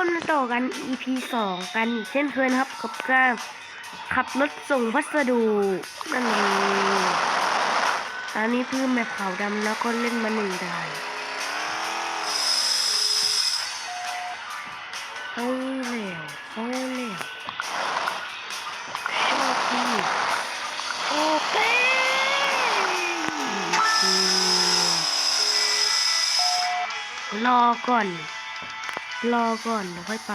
มาต่อกัน EP สองกันอีกเช่นเคยนะครับกับการขับรถส่งพัสดุนั่นเองอันนี้เพิ่มแมปขาวดำแล้วก็เล่นมาหนึ่งดานเอาแล้วเอาแล้วโชคดีโอเครอก่อน รอก่อนเดี๋ยวค่อยไป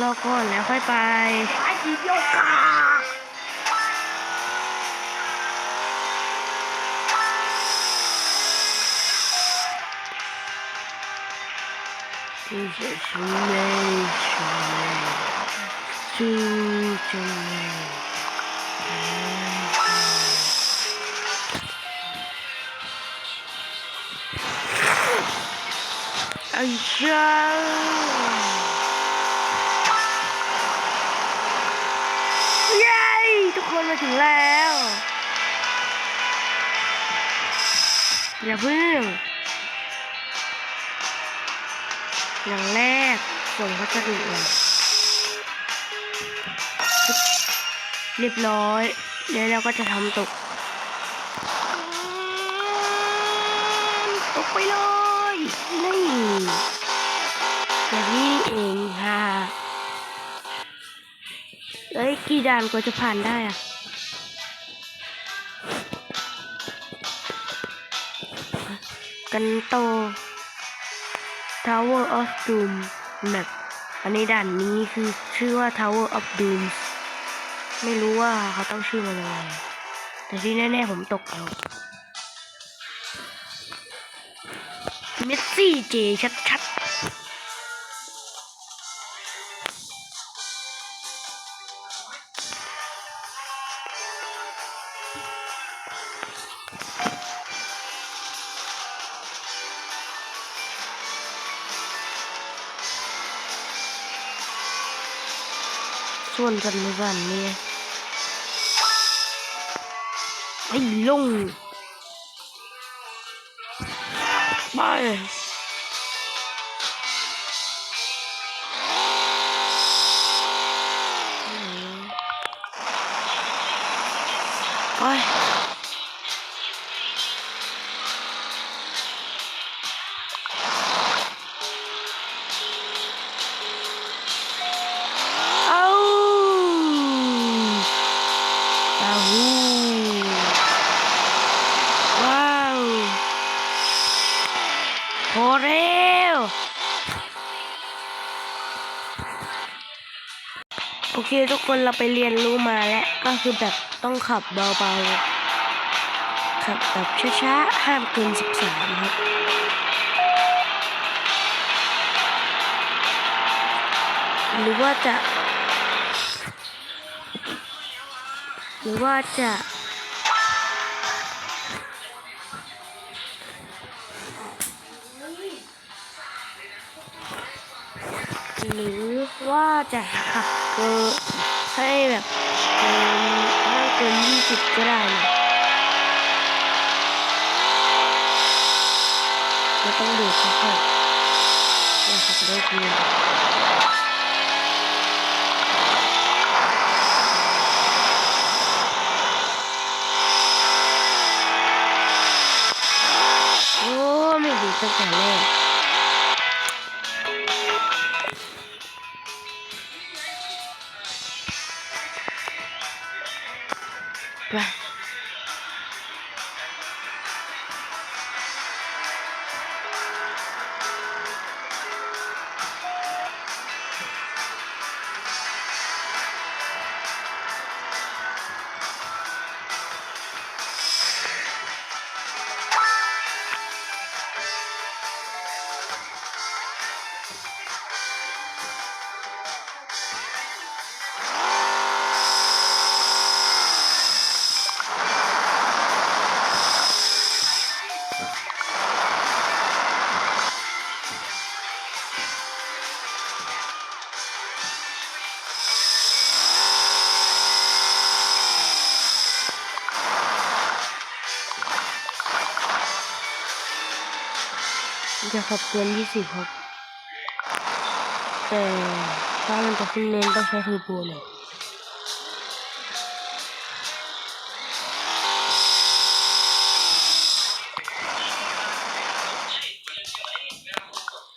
รอก่อนแล้วค่อยไปไอ้ทีโยกาที่จะช่วยช่วย ช่วยช่วยไอ้เจ้าเย้ทุกคนมาถึงแล้วอย่าเพิ่งอย่างแรกส่งพัสดุเลย เรียบร้อยแล้วเราก็จะทำตก ตกไปเลยนี่อย่นี้เองค่ะเอ้ยกี่ด่านกว่าจะผ่านได้อะกันโต Tower of Doom แบบอันนี้ด่านนี้คือชื่อว่า Tower of Doom ไม่รู้ว่าเขาต้องชื่อมันยังไงแต่ที่แน่ๆผมตกเอาเมสซี่เจชัดๆส่วนกันไม่กันเนี่ย ไอ้ลง โอเคทุกคนเราไปเรียนรู้มาแล้วก็คือแบบต้องขับเบาๆขับแบบช้าๆห้ามเกินสิบสามครับหรือว่าจะ หรือว่าจะหรือ ว่าจะขับเกินให้แบบเกินห้าเกินยี่สิบก็ได้นะไม่ต้องดูค่อยๆอย่าขับรถเร็วโอ้ไม่ดีตั้งแต่แรก จะขับเกินยี่สิบครับ แต่ถ้ามันจะขึ้นเลนต้องใช้เทอร์โบหน่อย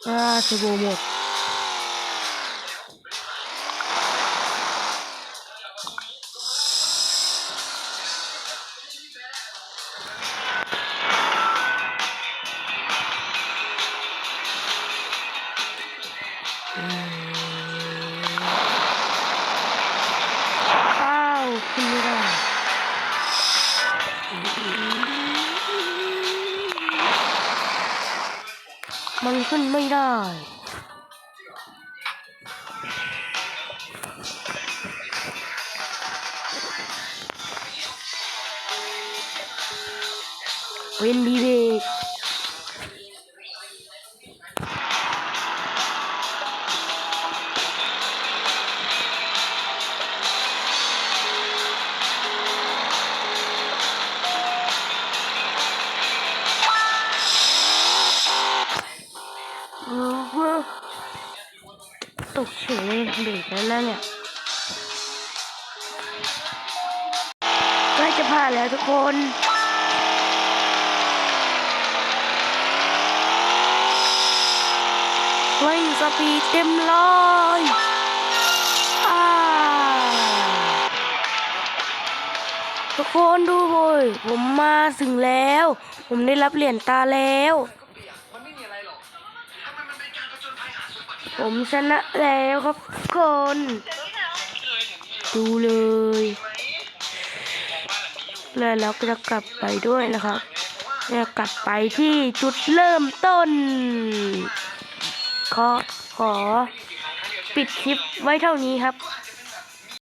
อ่าเทอร์โบหมด อ้าวขึ้นไม่ได้มันขึ้นไม่ได้เวนดีเบ เบรกแล้วนะเนี่ยใกล้จะผ่านแล้วทุกคนเร่งสปีดเต็มร้อยทุกคนดูโวยผมมาถึงแล้ว ผมได้รับเหรียญตาแล้ว ผมชนะแล้วครับคน ดูเลยแล้วเราก็จะกลับไปด้วยนะครับจะกลับไปที่จุดเริ่มต้น ขอขอ ปิดคลิปไว้เท่านี้ครับ